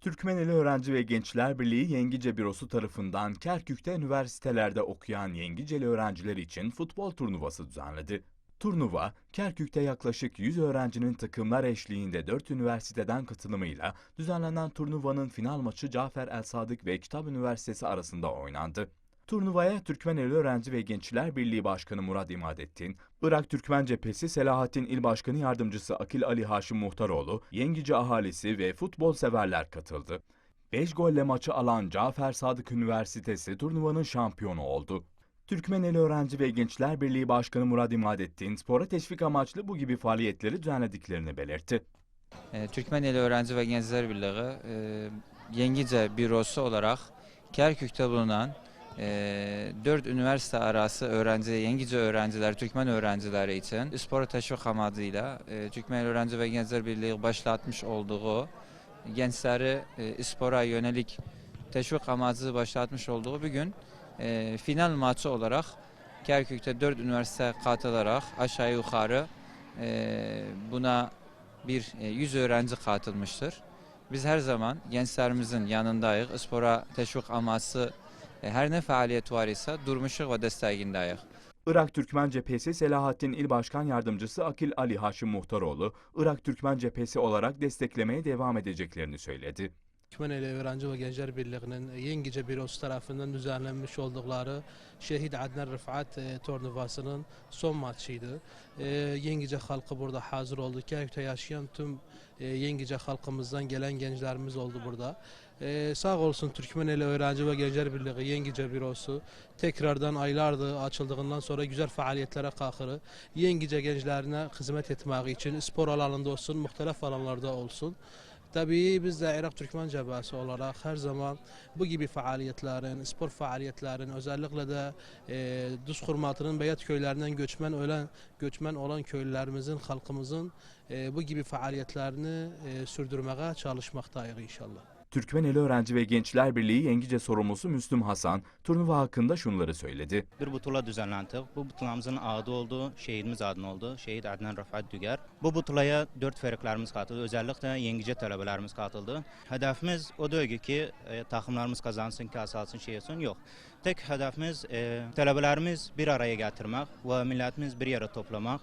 Türkmeneli Öğrenci ve Gençler Birliği Yengice Bürosu tarafından Kerkük'te üniversitelerde okuyan Yengiceli öğrenciler için futbol turnuvası düzenledi. Turnuva, Kerkük'te yaklaşık 100 öğrencinin takımlar eşliğinde 4 üniversiteden katılımıyla düzenlenen turnuvanın final maçı Cafer El Sadık ve Kitap Üniversitesi arasında oynandı. Turnuvaya Türkmeneli Öğrenci ve Gençler Birliği Başkanı Murat İmadettin, Irak Türkmen Cephesi Selahattin İl Başkanı Yardımcısı Akil Ali Haşim Muhtaroğlu, Yengici ahalisi ve futbol severler katıldı. 5 golle maçı alan Cafer Sadık Üniversitesi turnuvanın şampiyonu oldu. Türkmeneli Öğrenci ve Gençler Birliği Başkanı Murat İmadettin, spora teşvik amaçlı bu gibi faaliyetleri düzenlediklerini belirtti. E, Türkmeneli Öğrenci ve Gençler Birliği e, Yengice Bürosu olarak Kerkük'te bulunan e, 4 üniversite arası öğrenci, Yengice öğrenciler, Türkmen öğrencileri için spora teşvik amacıyla e, Türkmeneli Öğrenci ve Gençler Birliği başlatmış olduğu gençleri e, spora yönelik teşvik amacı başlatmış olduğu bir gün e, final maçı olarak Kerkük'te 4 üniversite katılarak aşağı yukarı buna bir e, 100 öğrenci katılmıştır. Biz her zaman gençlerimizin yanındayız. Spora teşvik amaçlı e, her ne faaliyet var ise durmuşuk ve desteğindeyiz. Irak Türkmen Cephesi Selahattin İl Başkan Yardımcısı Akil Ali Haşim Muhtaroğlu, Irak Türkmen Cephesi olarak desteklemeye devam edeceklerini söyledi. Türkmeneli Öğrenci ve Gençler Birliği'nin Yengice Bürosu tarafından düzenlenmiş oldukları Şehit Adnan Rıfat e, turnuvasının son maçıydı. E, Yengice halkı burada hazır oldu. Kerkük'te yaşayan tüm e, Yengice halkımızdan gelen gençlerimiz oldu burada. E, sağ olsun Türkmeneli Öğrenci ve Gençler Birliği Yengice Bürosu tekrardan aylardır açıldığından sonra güzel faaliyetlere kalkırı. Yengice gençlerine hizmet etmek için spor alanında olsun, muhtelif alanlarda olsun. Tabii biz de Irak Türkmen Cebhası olarak her zaman bu gibi faaliyetlerin, spor faaliyetlerin özellikle de e, Düz Hurmatı'nın Beyat köylerinden göçmen ölen göçmen olan köylülerimizin, halkımızın e, bu gibi faaliyetlerini e, sürdürmeye çalışmaktayız inşallah. Türkmeneli Öğrenci ve Gençler Birliği Yengice sorumlusu Müslüm Hasan, turnuva hakkında şunları söyledi. Bir butula düzenlendik. Bu butulamızın adı oldu, şehidimiz adına oldu. Şehit Adnan Rafat Düger. Bu butulaya dört feriklerimiz katıldı. Özellikle Yengice talebelerimiz katıldı. Hedefimiz o değil ki e, takımlarımız kazansın, kase alsın, şey olsun. Yok. Tek hedefimiz e, talebelerimiz bir araya getirmek ve milletimiz bir yere toplamak.